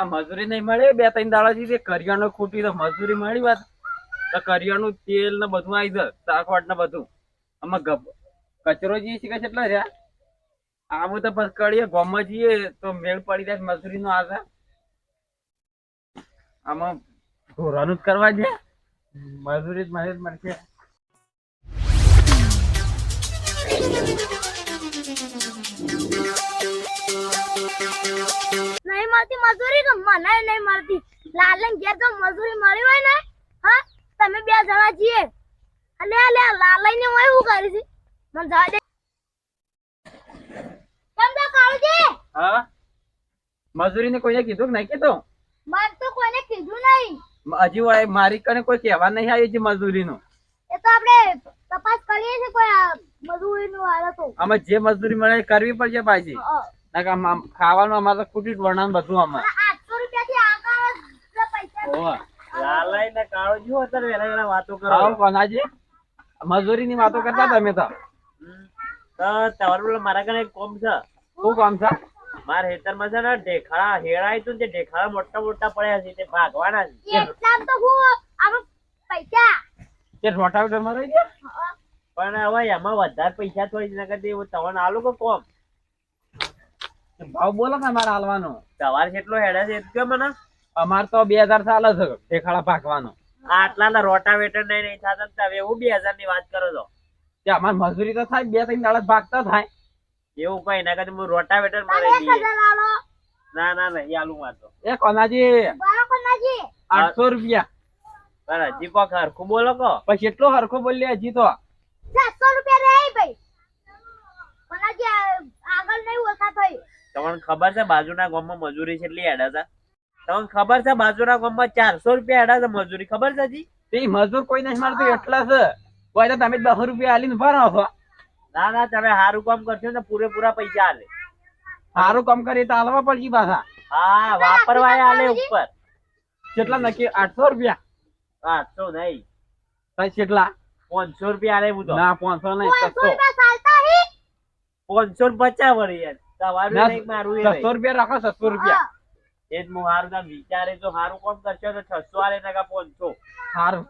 આ મજૂરી નહીં મળે, બે ત્રણ દાડાથી તે કરિયાણું ખૂટી તો મજૂરી મળી વાત. તો કરિયાણું, તેલ ને બધું આવી જાય શાકવાટ ને બધું. આમાં કચરો જઈએ છે કે કેટલા રહ્યા આમ તો બસ કરીએ ગામમાં જઈએ, તો મેળ પડી જાય મજૂરી નો આશા આમાં ઘોરાનું જ કરવા દે. મજૂરી જ જ મળશે. મળતી મજૂરી કે મને નહીં મળતી લાલન ઘેર તો મજૂરી મળી હોય ને હા? તમે બે જણા છીએ અને આ લે લાલન ને હું એવું કરી છે? મને જવા દે. કેમ તો કાળજી? હા? મજૂરી ને કોઈને કીધું કે નહીં કીધું? માર તો કોઈને કીધું નહીં. હજી વાય મારી કને કોઈ કહેવા નહીં આવી છે મજૂરીનું. એ તો આપણે તપાસ કરીએ છીએ કોઈ મજૂરી મજૂરીનું હાલત. તો આમાં જે મજૂરી મળે કરવી પડશે પાછી. ના આમ ખાવાનું અમારે તો ખૂટી જ વણાનું બધું અમારે મજૂરી જે ને કાળો જો અત્યારે વેલા વેલા વાતો કરો. આવો કોનાજી. વાતો કરતા તમે તો. મારા કને એક કોમ છે. શું કોમ છે? મારા ખેતરમાં છે ને ઢેખાડા હેળાય તું તે ઢેખાડા મોટા મોટા પડ્યા છે તે ભાગવાના છે. એટલામ તો હું આપણે પૈસા. તે રોટાવેટરમાં રહી ગયા? પણ હવે એમાં વધારે પૈસા થોડી નગર કરતી એવું તમને આલું કે કોમ? ભાવ બોલો ને મારે હાલવાનો? તમારે કેટલો હેડે છે કે મને. અમાર તો બે હજાર ચાલે છે ઠેખાડા પાકવાનો. આટલા ના રોટાવેટર નહીં નહીં થતા ને તમે એવું બે હજારની વાત કરો છો. કે અમાર મજૂરી તો થાય બે ત્રણ દાડા ભાગતા થાય. એવું કઈ ના કદી હું રોટાવેટર મારી દઈએ હજાર ના ના યાલુ મારતો એ કોનાજી બરાબર નાજી આઠસો રૂપિયા. પણ હજી કોક હરખું બોલો કો. પછી એટલો હરખો બોલીએ હજી તો. સાતસો રૂપિયા રહે ભાઈ કોનાજી આ- આગળ નહીં ઓછા થઈ તમને ખબર છે બાજુના ગામમાં મજૂરી કેટલી હેડા છે? તમને ખબર છે બાજુના ગામમાં ચારસો રૂપિયા હેડા છે મજૂરી ખબર છે જી તે મજૂર કોઈ નહીં મારતો એટલા છે. કોઈ તો તમે દસ રૂપિયા આલીને ઊભા રહો ના ના તમે સારું કામ કરશો ને પૂરેપૂરા પૈસા આલે. સારું કામ કરીએ તો આલવા પડશે પાછા. હા વાપરવા આલે ઉપર. કેટલા નક્કી? આઠસો રૂપિયા. આઠસો નહીં. કઈ કેટલા? પાંચસો રૂપિયા આલે હું તો. ના પાંચસો નહીં પાંચસો પચાસ વળી યાર. તમારું ના, નહીં મારું એ છસો નહીં. રૂપિયા રાખો છસો રૂપિયા. એ જ હું સારું તમે વિચારે તો સારું કામ કરશો તો છસો આલે નકા પાંચસો. સારું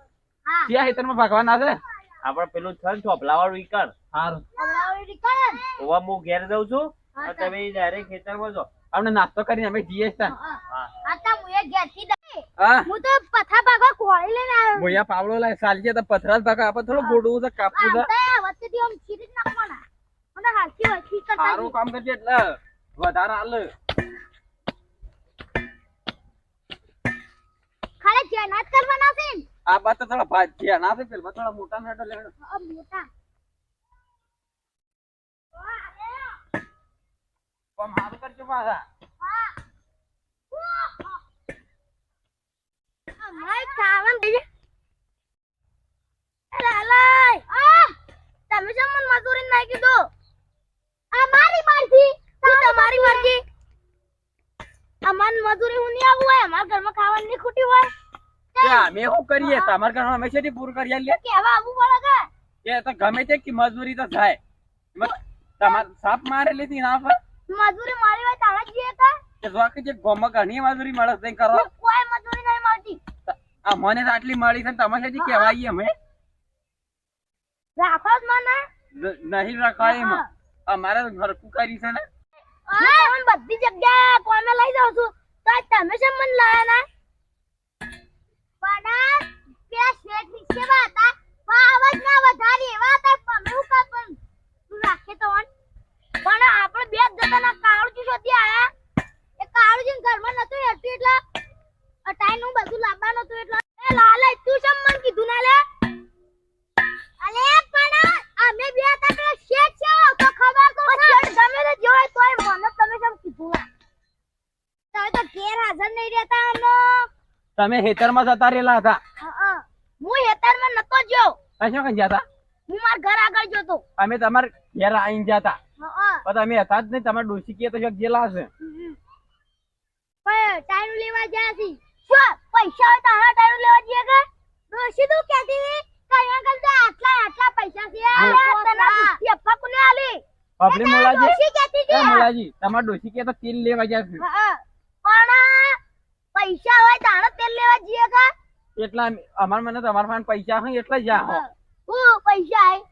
હા. ક્યાં હેતરમાં ભાગવાના છે આપડે પેલું છે ને ચોપલા વાળું ઈકણ ઓવા હું ઘેર જઉં છું તમે ડાયરેક્ટ ખેતરમાં છો અમને નાસ્તો કરીને અમે જઈએ છીએ. હા તો પથા ભાગા કોળી લઈને આવ્યો. ભૈયા પાવડો લાય સાલજે તો પથરા ભાગવા. આપડે આપણે થોડું ગોડવું છે કાપવું છે આતા વચ્ચેથી આમ ચીરી જ નાખવાના મને હાલથી વચ્ચે કરતા સારું કામ કરજે એટલે. વધારે હાલ. ખાલી જેના જ કરવાના છે આ બાદ તો થોડા ભાજ્યા ના છે પેલા થોડા મોટા નાટો મોટા. પણ કરજો પાછા. ખાવાનું જાય લાલાય આ તમે શું મને મજૂરી નહીં કીધું આ મારી મરજી શું તમારી મરજી અમાર મજૂરી હું નહીં આવું હોય અમારા ઘરમાં ખાવાનું નહીં ખૂટી હોય કે અમે શું કરીએ? તમારે ઘરમાં અમે શેથી પૂરું કરી આલીએ કેવા આવું પડે કે તો ગમે તે કે મજૂરી તો થાય. તમાર સાપ મારે લીધી ના પર મજૂરી મારી હોય તારા જ કે કે જો કે જે ગોમાં ઘણી મજૂરી મળે તે કરો. કોઈ મજૂરી નહીં મળતી આ મને તો આટલી મળી છે તમે શેથી કહેવાય અમે? રાખો જ મને. નહીં રખાય એમાં. અમારે ઘર ઘરકું કરી છે ને. બધી જગ્યા કોને લઈ જાઉં છું. તો તમે શેમ મને લાયા ના? પણ પેલા શેઠ વિશે હતા? પણ અવાજ ના વધારી એવા હતા પણ હું કા પણ તું રાખે તો પણ આપણે બે જ જણાના કાળુજી શોધી આયા. એ કાળુજી ઘરમાં નતું હેઠું એટલે અટાઈનનું બધું લાવવાનું હતું એટલે એ લાલે તું શેમ મને કીધું ના લે? અલે પણ અમે બે હતા પેલા શેઠ છે તો ખબર તો શેઠ ગમે તે જોય તોય મને તમે કીધું? તમે તો ઘેર હાજર નહીં રહેતા અમને તમે હેતરમાં જતા રહેલા હતા. હું હેતરમાં નતો જ્યો. કશો કઈ જતા હું મારા ઘર આગળ જોતો અમે તમારે ઘેર આઈને જતા હા પણ અમે હતા જ નહીં. તમાર ડોસી કે તો શોખ જેલા હશે. પણ ટાઈમ લેવા ગયા છી શું? પૈસા હોય તો ટાઈમ લેવા જઈએ કે? ડોસી તું કહેતી હતી કે અહીંયા તો આટલા આટલા પૈસા છે. આ તને કોને આલી આપણે મોલાજી. એ મોલાજી તમાર ડોસી કે તો તેલ લેવા ગયા છે. હા, પણ પૈસા હોય લેવા જઈએ કા? એટલા અમાર મને તમાર પાસે પૈસા હોય એટલે જ આવો હું. પૈસા આય?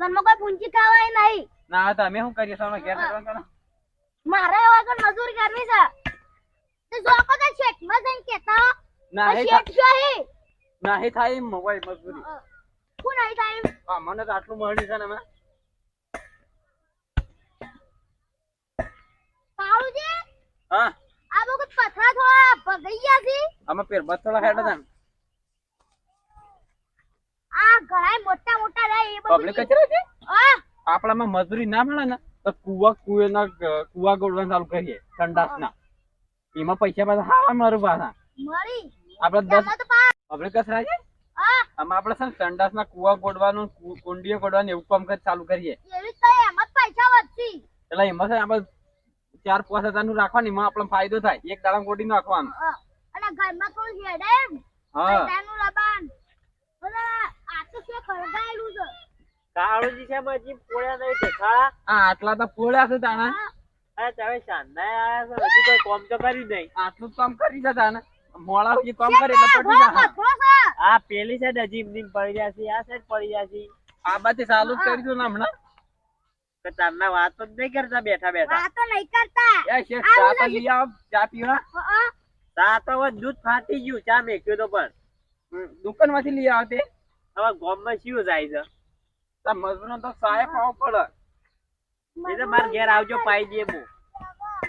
ઘરમાં કોઈ પૂંચી ખાવાય નહીં. ના તમે શું કરી તમે ઘેર જવાનું કરો. મારે કોઈ મજૂરી કરવી છે? તો જો કો તો શેઠમાં જઈને કહેતા હો, ના હે શેઠ છે હે. ના હે થાય મોબાઈલ મજૂરી. કોણ નહીં થાય હા મને તો આટલું મળ્યું છે ને કાળુજી, હા. આ બહુ પથરા થોડા ભગાઈ ગયા છે. અમે પેર બથોડા હેડ હતા આ ઘણાય મોટા મોટા રહે એ બધું પબ્લિક કચરો છે? હા. આપણામાં મજૂરી ના મળે ને તો કુવા કુવેના કુવા ગોળવાનું ચાલુ કરીએ સંડાસના એમાં પૈસા પાછા હા મારું પાછા. મળી આપણે દસ પબ્લિક કચરા છે? આમાં આપણે છે ને સંડાસના કુવા ગોળવાનું કુ- કુંડીઓ ગોળવાનું એવું કામ કરી ચાલુ કરીએ. એવી તો એમાં જ પૈસા વધશે. એટલે એમાં છે આપણે ચાર પાંચ હજારનું રાખવાની આપણને ફાયદો થાય. એક દાડા કોટી નાખવાનું. અને ઘરમાં થોડું હેડે હા. પૈસાનું લબાન આ તો શું ખળગાયેલું છે? કાળુજી છે હજી પોળ્યા નહીં દેખાડા આ આટલા તો પોળ્યા છે તાણા. અરે તમે શાંતા આયા છો હજી કોઈ કોમ તો કરી નહીં. આટલું જ કામ કરી તાને મોડા સુધી કામ કરે એટલે જાય આ પેલી સાઈડ હજી એમની પડી રહ્યા છે આ સાઈડ પડી રહ્યા છે આ બાજુ ચાલુ જ કરીશું ને હમણાં. તો તારના વાતો જ નહીં કરતા બેઠા બેઠા. વાતો નહીં કરતા. એ શેઠ ચા તો લઈ આવ ચા પીવા. ચા તો હવે દૂધ ફાટી ગયું ચા મેક્યો તો પણ. દુકાનમાંથી લઈ આવતે હવે ગોમમાં શું જાય છે? તાર મજૂરો તો સાય પાવ પડે. એ તો મારા ઘેર આવજો પાઈ દે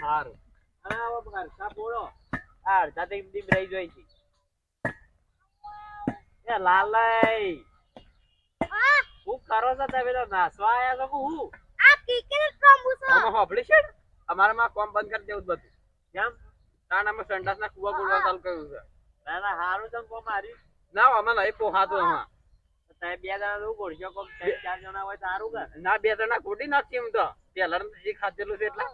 સારું હા હવે હરખા બોલો. આ અડધા તો દીમ રહી જાય છે. એ લાલય હું. કરો છો તમે તો? નાસવા આવ્યા છો હું? આ રમવું છે આમાં હોભળી છે? ને? અમારામાં કામ બંધ કરી દેવું બધું. કેમ? કારણ અમે સંડાસના કુવા ગોળવા ચાલુ કર્યું છે. ના ના હારું તમે કોમ માર્યું ના આમાં નહીં પોહાતું આમાં. બે જણા શું કરશો કોમ. ચાર જણા હોય સારું કે. ના બે જણા ગોડી નાખીએ એમ તો. પેલા જે ખાધેલું છે એટલે.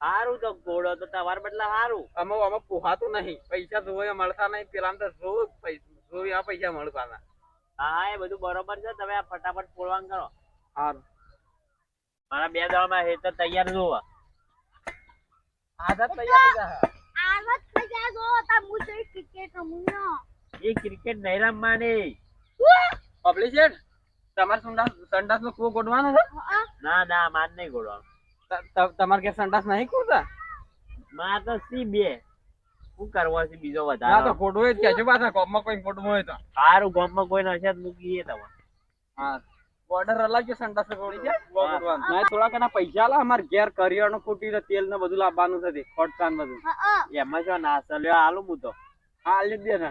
સારું તો ઘોડો તો તમારા બદલા સારું આમાં આમાં પોહાતું નહીં. પૈસા જોવે મળતા નહીં. પેલા તો પૈસા પૈસા મળવાના. હા એ બધું બરોબર છે. તમે આ ફટાફટ પોળવાન કરો. સારું મારા બે દવામાં હેતર તૈયાર જોવા આદત જ તા જઈ ક્રિકેટ રમું એ ક્રિકેટ નહીં રમવાની પબ્લિક છે તમારે સંડાસ સંડાસ નો કુવો ગોડવાનો છે? ના ના માર નહીં ગોડવાનો. તમારે ઘેર સંડાસ નહીં કૂદા માર તો સી બે. શું કરવો છે બીજો ના તો વધારે? ગોડવો જ છે પાછા કોમમાં કોઈ ફોટો હોય તો. સારું ગામમાં કોઈ નશે તો મૂકીએ તમારે. હા. બોર્ડર અલગ છે સંડાસ ગોળી છે ના થોડા ઘણા પૈસા લા અમારે ઘેર કરિયાણું ખૂટી ને તેલ ને બધું લાવવાનું છે તે, બધું. હા, હા. એમાં શું નાસ્તો લ્યો હાલું હું તો. આલી દે ને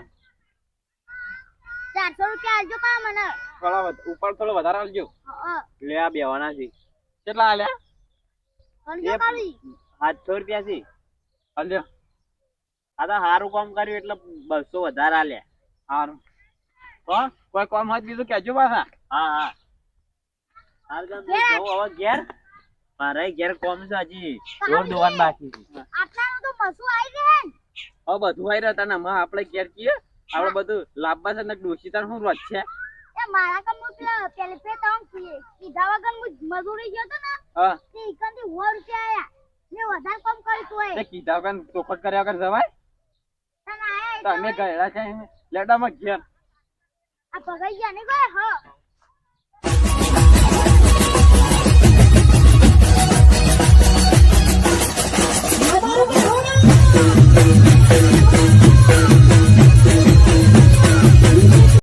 ચારસો રૂપિયા આલજો કા મને. થોડા ઉપર થોડો વધારે આલજો. હા, હા. લે આ બેવાના છે. કેટલા આલ્યા? ગણજો એ- કાઢી. સાતસો રૂપિયા છે. આલ્યો આ તો સારું કામ કર્યું એટલે બસો વધારે આલ્યા. સારું કોઈ કામ હોય તો બીજું કેજો પાછા. હા હા. હવે ઘેર? મારે ઘેર કોમ છે હજી. રોડ ધોવાનું બાકી છે. આટલાનું તો મસું આવી ગયા હવે બધું આવી રહ્યા તને હમણાં આપણે ઘેર કીએ. આપણે બધું લાવવા છે ને ડોસી તાર શું રોજ છે? એ મારા કામ હું પેલે પે તમ કીધા વગર હું મજૂરી ગયો તો ને હા. તે ઈકનથી સો રૂપિયા આયા. મેં વધારે કામ કર્યું તું તે એ કીધા વગર ચોખટ કર્યા વગર જવાય? તને આયા તો અમે ગયેલા છે લેડામાં ઘેર. આ ભગાઈ ગયા ને હ. Oh,